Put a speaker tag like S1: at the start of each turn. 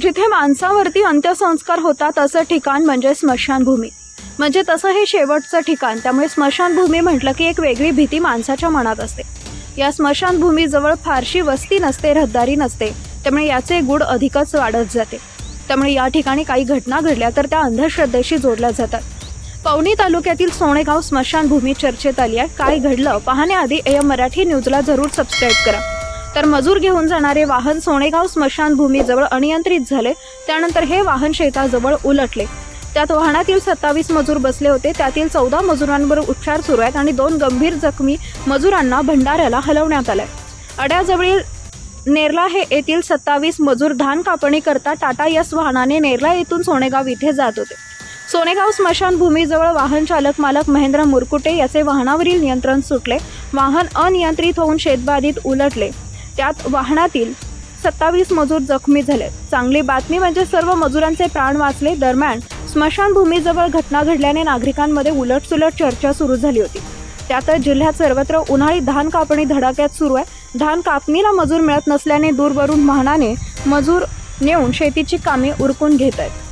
S1: जिथे माणसावरती अंत्यसंस्कार होतात असं ठिकाण म्हणजे स्मशानभूमी. म्हणजे तसं हे शेवटचं ठिकाण. त्यामुळे स्मशानभूमी म्हटलं की एक वेगळी भीती माणसाच्या मनात असते. या स्मशानभूमीजवळ फारशी वस्ती नसते रहदारी नसते. त्यामुळे याचे गुड अधिकच वाढत जाते. त्यामुळे या ठिकाणी काही घटना घडल्या तर त्या अंधश्रद्धेशी जोडल्या जातात. पवनी तालुक्यातील सोनेगाव स्मशानभूमी चर्चेत आली आहे. काय घडलं? पाहण्याआधी एम मराठी न्यूजला जरूर सबस्क्राईब करा. तर मजूर घेऊन जाणारे वाहन सोनेगाव स्मशानभूमीजवळ अनियंत्रित झाले. त्यानंतर हे वाहन शेताजवळ उलटले. त्यात वाहनातील सत्तावीस मजूर बसले होते. त्यातील चौदा मजुरांवर उपचार सुरू आहेत आणि दोन गंभीर जखमी मजुरांना भंडाऱ्याला हलवण्यात आलंय. अड्याजवळील नेरला हे येथील सत्तावीस मजूर धान कापणी करता टाटा यस वाहनाने नेरला येथून सोनेगाव इथे जात होते. सोनेगाव स्मशानभूमीजवळ वाहन चालक मालक महेंद्र मुरकुटे याचे वाहनावरील नियंत्रण सुटले. वाहन अनियंत्रित होऊन शेतबाधित उलटले. त्यात वाहनातील सत्तावीस मजूर जखमी झाले. चांगली बातमी म्हणजे सर्व मजुरांचे प्राण वाचले दरम्यान स्मशानभूमीजवळ घटना घडल्याने नागरिकांमध्ये उलटसुलट चर्चा सुरू झाली होती. त्यातच जिल्ह्यात सर्वत्र उन्हाळी धान कापणी धडाक्यात सुरू आहे. धान कापणीला मजूर मिळत नसल्याने दूरवरून वाहनाने मजूर नेऊन शेतीची कामे उरकून घेत आहेत.